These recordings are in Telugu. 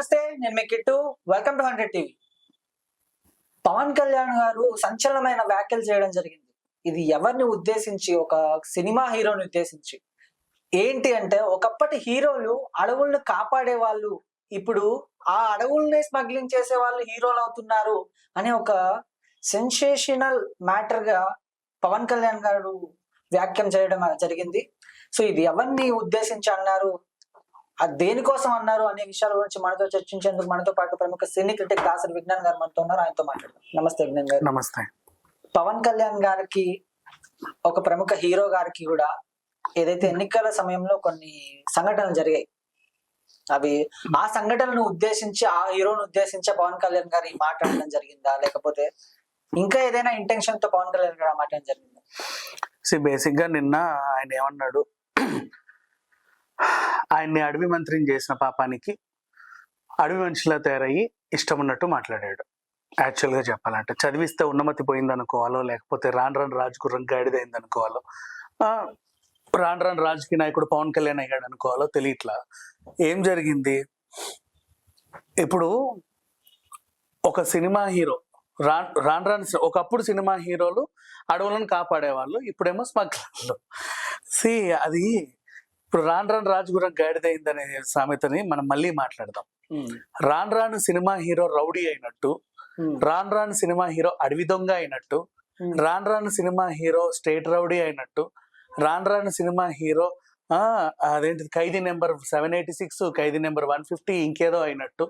నమస్తే నేను మీ Kittu. Welcome to hundred TV Pawan Kalyan garu సంచలనమైన వ్యాఖ్యలు చేయడం జరిగింది. ఇది ఎవరిని ఉద్దేశించి ఒక సినిమా హీరోని ఉద్దేశించి? ఏంటి అంటే ఒకప్పటి హీరోలు అడవులను కాపాడే వాళ్ళు ఇప్పుడు ఆ అడవుల్ని స్మగ్లింగ్ చేసే వాళ్ళు హీరోలు అవుతున్నారు అనే ఒక సెన్సేషనల్ మ్యాటర్గా పవన్ కళ్యాణ్ గారు వ్యాఖ్యం చేయడం జరిగింది. సో ఇది ఎవరిని ఉద్దేశించి అన్నారు? అది దేనికోసం అన్నారు అనే విషయాల గురించి మనతో చర్చించేందుకు మనతో పాటు ప్రముఖ సినీ క్రిటిక్ దాసరి విజ్ఞాన్ గారు మనతో ఉన్నారు. ఆయనతో మాట్లాడదాం. నమస్తే విజ్ఞాన్ గారు. నమస్తే. పవన్ కళ్యాణ్ గారికి ఒక ప్రముఖ హీరో గారికి కూడా ఏదైతే ఎన్నికల సమయంలో కొన్ని సంఘటనలు జరిగాయి అవి ఆ సంఘటనను ఉద్దేశించి ఆ హీరోను ఉద్దేశించి పవన్ కళ్యాణ్ గారు మాట్లాడడం జరిగిందా? లేకపోతే ఇంకా ఏదైనా ఇంటెన్షన్తో పవన్ కళ్యాణ్ గారు మాట్లాడడం జరిగిందా? సి బేసిక్గా నిన్న ఆయన ఏమన్నాడు? ఆయన్ని అడవి మంత్రిని చేసిన పాపానికి అడవి మనిషిలా తయారయ్యి ఇష్టం ఉన్నట్టు మాట్లాడాడు. యాక్చువల్గా చెప్పాలంటే చదివిస్తే ఉన్నమతి పోయింది అనుకోవాలో లేకపోతే రాను రాను రాజగుర్రం గాడిదైంది అనుకోవాలో ఆ, రాను రాను రాజకీయ నాయకుడు పవన్ కళ్యాణ్ అయ్యాడు అనుకోవాలో తెలియట్లా? ఏం జరిగింది? ఇప్పుడు ఒక సినిమా హీరో రాన్ రాను రాను ఒకప్పుడు సినిమా హీరోలు అడవులను కాపాడేవాళ్ళు ఇప్పుడేమో స్మగ్లర్లు. సి అది ఇప్పుడు రాను రాను రాజగురం గాడిదైందనే సామెతని మనం మళ్ళీ మాట్లాడదాం. రాను రాను సినిమా హీరో రౌడీ అయినట్టు రాను రాను సినిమా హీరో అడవి దొంగ అయినట్టు రాను రాను సినిమా హీరో స్టేట్ రౌడీ అయినట్టు రాను రాను సినిమా హీరో ఆ అదేంటి Khaidi number seven eighty six Khaidi number one fifty ఇంకేదో అయినట్టు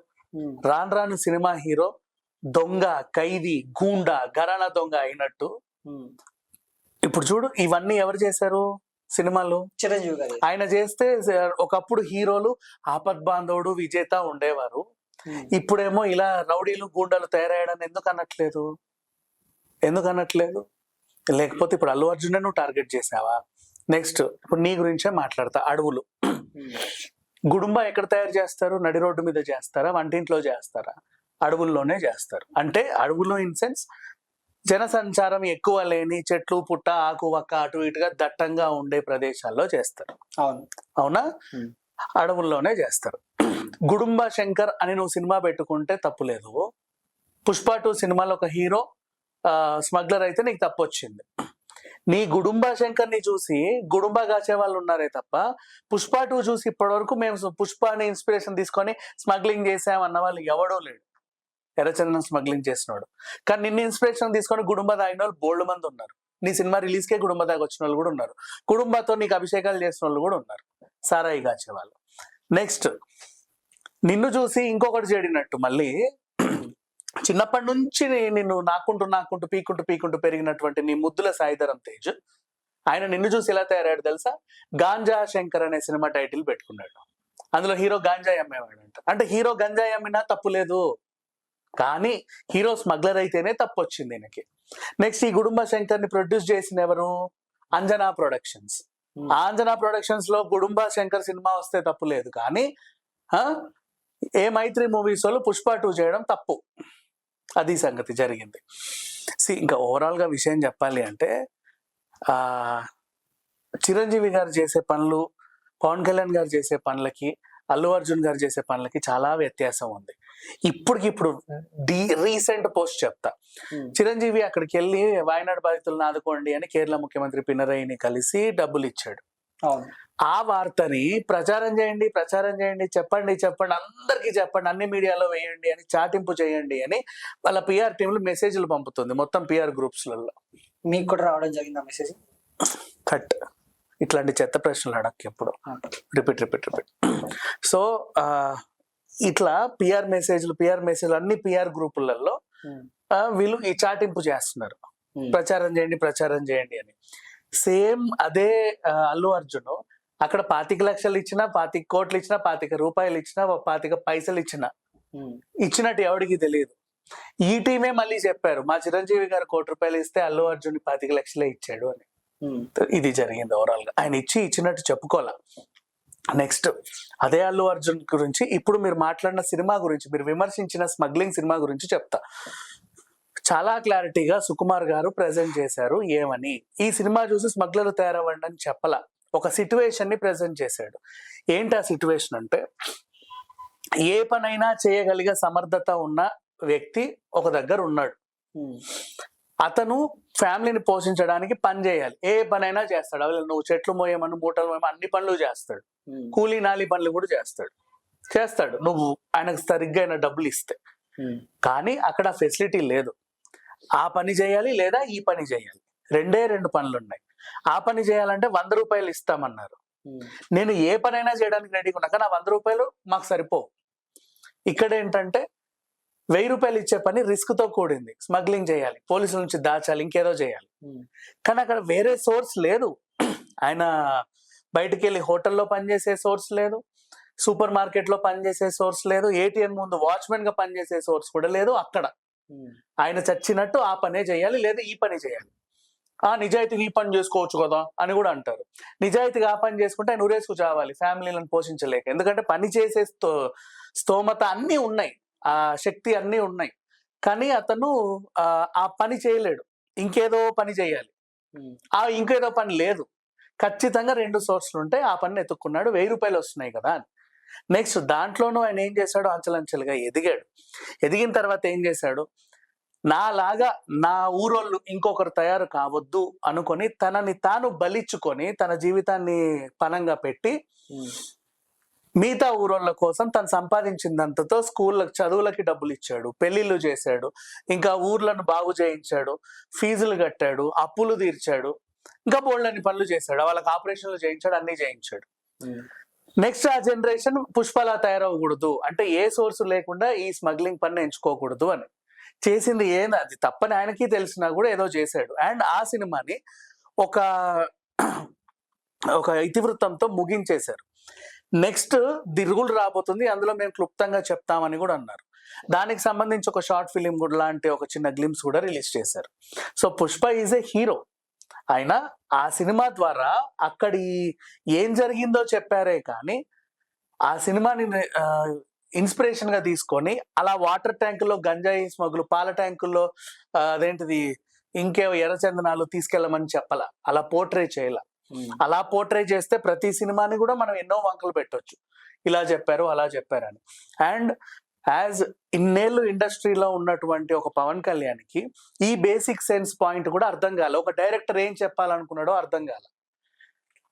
రాను రాను సినిమా హీరో దొంగ ఖైదీ గూండా గరానా దొంగ అయినట్టు. ఇప్పుడు చూడు ఇవన్నీ ఎవరు చేశారు? సినిమాలు? చిరంజీవి గారు. ఆయన చేస్తే ఒకప్పుడు హీరోలు ఆపద్ బాంధవుడు విజేత ఉండేవారు. ఇప్పుడేమో ఇలా రౌడీలు గూండాలు తయారయ్యడని ఎందుకు అనట్లేదు ఎందుకు అనట్లేదు లేకపోతే ఇప్పుడు అల్లు అర్జున్ నువ్వు టార్గెట్ చేసావా? నెక్స్ట్ ఇప్పుడు నీ గురించే మాట్లాడతా అడవులు. గుడుంబ ఎక్కడ తయారు చేస్తారు? నడి రోడ్డు మీద చేస్తారా? వంటింట్లో చేస్తారా? అడవుల్లోనే చేస్తారు. అంటే అడవుల్లో ఇన్ సెన్స్ జనసంచారం ఎక్కువ లేని చెట్లు పుట్ట ఆకు వక్క అటు ఇటుగా దట్టంగా ఉండే ప్రదేశాల్లో చేస్తారు. అవును. అవునా. అడవుల్లోనే చేస్తారు. గుడుంబ శంకర్ అని నువ్వు సినిమా పెట్టుకుంటే తప్పు లేదు. పుష్ప టూ సినిమాలో ఒక హీరో స్మగ్లర్ అయితే నీకు తప్పు వచ్చింది నీ గుడుంబ శంకర్ని చూసి గుడుంబ కాచే వాళ్ళు ఉన్నారే తప్ప పుష్ప టూ చూసి ఇప్పటివరకు మేము పుష్పని ఇన్స్పిరేషన్ తీసుకొని స్మగ్లింగ్ చేసాం అన్న వాళ్ళు ఎవడో లేడు. ఎర్రచందనం స్మగ్లింగ్ చేసినోడు. కానీ నిన్ను ఇన్స్పిరేషన్ తీసుకొని గుడుంబ తాగిన వాళ్ళు బోల్డ్ మంది ఉన్నారు. నీ సినిమా రిలీజ్ కుటుంబ గుడుంబ దాకా వచ్చిన వాళ్ళు కూడా ఉన్నారు. కుటుంబంతో నీకు అభిషేకాలు చేసిన వాళ్ళు కూడా ఉన్నారు. సారాయి కాచే వాళ్ళు నెక్స్ట్ నిన్ను చూసి ఇంకొకటి చేడినట్టు మళ్ళీ చిన్నప్పటి నుంచి నిన్ను నాకుంటూ నాకుంటూ పీకుంటూ పీకుంటూ పెరిగినటువంటి నీ ముద్దుల సాయిధరం తేజ్. ఆయన నిన్ను చూసి ఎలా తయారయ్యాడు తెలుసా? గాంజా శంకర్ అనే సినిమా టైటిల్ పెట్టుకున్నాడు. అందులో హీరో గాంజాయి అమ్మేవాడు అంట అంటే హీరో గంజాయి అమ్మినా తప్పు లేదు. కానీ హీరో స్మగ్లర్ అయితేనే తప్పు వచ్చింది ఈయనకి. నెక్స్ట్ ఈ గుడుంబ శంకర్ని ప్రొడ్యూస్ చేసిన ఎవరు? అంజనా ప్రొడక్షన్స్. ఆంజనా ప్రొడక్షన్స్లో గుడుంబ శంకర్ సినిమా వస్తే తప్పు లేదు కానీ ఏ మైత్రి మూవీస్ వాళ్ళు పుష్ప టూ చేయడం తప్పు. అది సంగతి జరిగింది. See, ఇంకా ఓవరాల్గా విషయం చెప్పాలి అంటే ఆ చిరంజీవి గారు చేసే పనులు పవన్ కళ్యాణ్ గారు చేసే పనులకి అల్లు అర్జున్ గారు చేసే పనులకి చాలా వ్యత్యాసం ఉంది. ఇప్పటికిప్పుడు డి రీసెంట్ పోస్ట్ చెప్తా. చిరంజీవి అక్కడికి వెళ్ళి వాయనాడు బాధితులను ఆదుకోండి అని కేరళ ముఖ్యమంత్రి పినరయిని కలిసి డబ్బులు ఇచ్చాడు ఆ వార్తని ప్రచారం చేయండి ప్రచారం చేయండి చెప్పండి చెప్పండి అందరికీ చెప్పండి అన్ని మీడియాలో వేయండి అని చాటింపు చేయండి అని వాళ్ళ పిఆర్ టీంలు మెసేజ్లు పంపుతుంది మొత్తం పిఆర్ గ్రూప్స్లలో. మీకు కూడా రావడం జరిగింది మెసేజ్? కట్. ఇట్లాంటి చెత్త ప్రశ్నలు అడక్కి ఎప్పుడు. Repeat repeat repeat. సో ఆ, ఇట్లా పిఆర్ మెసేజ్లు పిఆర్ మెసేజ్లు అన్ని పిఆర్ గ్రూపులలో ఆ, వీళ్ళు ఈ చాటింపు చేస్తున్నారు. ప్రచారం చేయండి ప్రచారం చేయండి అని. సేమ్ అదే అల్లు అర్జున్ అక్కడ పాతిక లక్షలు ఇచ్చినా పాతిక కోట్లు ఇచ్చినా పాతిక రూపాయలు ఇచ్చినా పాతిక పైసలు ఇచ్చినా ఇచ్చినట్టు ఎవడికి తెలియదు. ఈ టీమే మళ్ళీ చెప్పారు మా చిరంజీవి గారు కోటి రూపాయలు ఇస్తే అల్లు అర్జున్ పాతిక లక్షలే ఇచ్చాడు అని. ఇది జరిగింది ఓవరాల్గా. ఆయన ఇచ్చి ఇచ్చినట్టు చెప్పుకోవాల. నెక్స్ట్ అదే అల్లు అర్జున్ గురించి ఇప్పుడు మీరు మాట్లాడిన సినిమా గురించి మీరు విమర్శించిన స్మగ్లింగ్ సినిమా గురించి చెప్తా. చాలా క్లారిటీగా సుకుమార్ గారు ప్రెజెంట్ చేశారు ఏమని. ఈ సినిమా చూసి స్మగ్లర్ తయారవ్వండి అని చెప్పల. ఒక సిట్యువేషన్ని ప్రెజెంట్ చేశాడు. ఏంటి ఆ సిట్యువేషన్ అంటే ఏ పనైనా చేయగలిగే సమర్థత ఉన్న వ్యక్తి ఒక దగ్గర ఉన్నాడు. అతను ఫ్యామిలీని పోషించడానికి పని చేయాలి. ఏ పనైనా చేస్తాడు. అవి నువ్వు చెట్లు మోయమని మూటలు మోయమని అన్ని పనులు చేస్తాడు. కూలీ నాలి పనులు కూడా చేస్తాడు. చేస్తాడు. నువ్వు ఆయనకు సరిగ్గా అయిన డబ్బులు ఇస్తే. కానీ అక్కడ ఫెసిలిటీ లేదు. ఆ పని చేయాలి లేదా ఈ పని చేయాలి? రెండే రెండు పనులు ఉన్నాయి ఆ పని చేయాలంటే వంద రూపాయలు ఇస్తామన్నారు. నేను ఏ పనైనా చేయడానికి రెడీగా ఉన్నా కానీ ఆ వంద రూపాయలు మాకు సరిపోవు. ఇక్కడ ఏంటంటే వెయ్యి రూపాయలు ఇచ్చే పని రిస్క్తో కూడింది. స్మగ్లింగ్ చేయాలి. పోలీసుల నుంచి దాచాలి. ఇంకేదో చేయాలి. ఉమ్, కానీ అక్కడ వేరే సోర్స్ లేదు. ఆయన బయటికి వెళ్ళి హోటల్లో పనిచేసే సోర్స్ లేదు. సూపర్ మార్కెట్లో పనిచేసే సోర్స్ లేదు ఏటీఎం ముందు వాచ్మెన్గా పనిచేసే సోర్స్ కూడా లేదు అక్కడ. ఉమ్, ఆయన చచ్చినట్టు ఆ పనే చేయాలి లేదా ఈ పని చేయాలి. ఆ నిజాయితీగా ఈ పని చేసుకోవచ్చు కదా అని కూడా అంటారు. నిజాయితీగా ఆ పని చేసుకుంటే ఆయన ఉరేసుకు చావాలి. ఫ్యామిలీలను పోషించలేక. ఎందుకంటే పని చేసే స్తోమత అన్నీ ఉన్నాయి. ఆ శక్తి అన్నీ ఉన్నాయి. కానీ అతను ఆ, ఆ పని చేయలేడు. ఇంకేదో పని చేయాలి. ఆ ఇంకేదో పని లేదు. ఖచ్చితంగా రెండు సోర్స్లు ఉంటాయి ఆ పని ఎత్తుక్కున్నాడు. వెయ్యి రూపాయలు వస్తున్నాయి కదా అని. నెక్స్ట్ దాంట్లోనూ ఆయన ఏం చేశాడు? అంచెలంచెలుగా ఎదిగాడు. ఎదిగిన తర్వాత ఏం చేశాడు? నాలాగా నా ఊరోళ్ళు ఇంకొకరు తయారు కావద్దు అనుకొని తనని తాను బలిచ్చుకొని తన జీవితాన్ని పనంగా పెట్టి మిగతా ఊరోళ్ళ కోసం తను సంపాదించిందంతతో స్కూళ్ళకి చదువులకి డబ్బులు ఇచ్చాడు పెళ్ళిళ్ళు చేశాడు ఇంకా ఊర్లను బాగు చేయించాడు ఫీజులు కట్టాడు అప్పులు తీర్చాడు ఇంకా బోల్డని పనులు చేశాడు వాళ్ళకి ఆపరేషన్లు చేయించాడు అన్ని చేయించాడు. నెక్స్ట్ ఆ జనరేషన్ పుష్పలా తయారవ్వకూడదు. అంటే ఏ సోర్స్ లేకుండా ఈ స్మగ్లింగ్ పని ఎంచుకోకూడదు అని. చేసింది ఏంది అది తప్పని ఆయనకి తెలిసినా కూడా ఏదో చేశాడు. అండ్ ఆ సినిమాని ఒక ఒక ఇతివృత్తంతో ముగించేశారు. నెక్స్ట్ ది రూల్ రాబోతుంది. అందులో మేము క్లుప్తంగా చెప్తామని కూడా అన్నారు. దానికి సంబంధించి ఒక షార్ట్ ఫిలిం కూడా లాంటి ఒక చిన్న గ్లిమ్స్ కూడా రిలీజ్ చేశారు. So Pushpa is a hero. ఆయన ఆ సినిమా ద్వారా అక్కడి ఏం జరిగిందో చెప్పారే కానీ ఆ సినిమాని ఇన్స్పిరేషన్గా తీసుకొని అలా వాటర్ ట్యాంకుల్లో గంజాయి స్మగ్లు పాల ట్యాంకుల్లో అదేంటిది ఇంకేవో ఎర్రచందనాలు తీసుకెళ్ళమని చెప్పాల. అలా పోర్ట్రే చేయాల. అలా పోర్ట్రే చేస్తే ప్రతి సినిమాని కూడా మనం ఎన్నో వంకలు పెట్టొచ్చు. ఇలా చెప్పారు అలా చెప్పారని. అండ్ యాజ్ ఇన్నేళ్ళు ఇండస్ట్రీలో ఉన్నటువంటి ఒక పవన్ కళ్యాణ్కి ఈ బేసిక్ సెన్స్ పాయింట్ కూడా అర్థం కాలే. ఒక డైరెక్టర్ ఏం చెప్పాలనుకున్నాడో అర్థం కాల.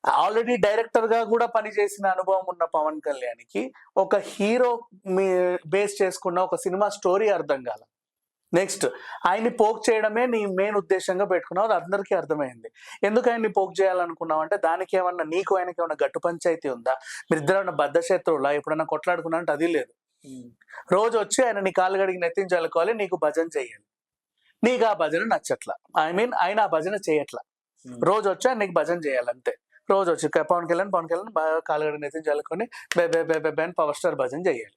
ఆల్రెడీ డైరెక్టర్గా కూడా పనిచేసిన అనుభవం ఉన్న పవన్ కళ్యాణ్కి ఒక హీరో బేస్ చేసుకున్న ఒక సినిమా స్టోరీ అర్థం కాల. నెక్స్ట్ ఆయన్ని పోక్ చేయడమే నీ మెయిన్ ఉద్దేశంగా పెట్టుకున్నావు అది అందరికీ అర్థమైంది. ఎందుకు ఆయన్ని పోక్ చేయాలనుకున్నావు అంటే దానికి ఏమన్నా నీకు ఆయనకి ఏమన్నా గట్టు పంచాయతీ ఉందా? మీరిద్దరు ఏమన్నా బద్ధ శత్రువులా? ఎప్పుడన్నా కొట్లాడుకున్నా అంటే అది లేదు. ఉమ్, రోజు వచ్చి ఆయన నీ కాలు గడికి నెత్తించాలనుకోవాలి నీకు భజన చేయాలి నీకు ఆ భజన నచ్చట్లా. ఐ మీన్ ఆయన ఆ భజన చేయట్లా. ఉమ్, రోజు వచ్చి ఆయన నీకు భజన చేయాలి అంతే రోజు వచ్చి పవన్ కళ్యాణ్ పవన్ కళ్యాణ్ బాగా కాలు గడికి నెత్తించాలనుకొని బే బే బే బే బే అని పవర్ స్టార్ భజన చేయాలి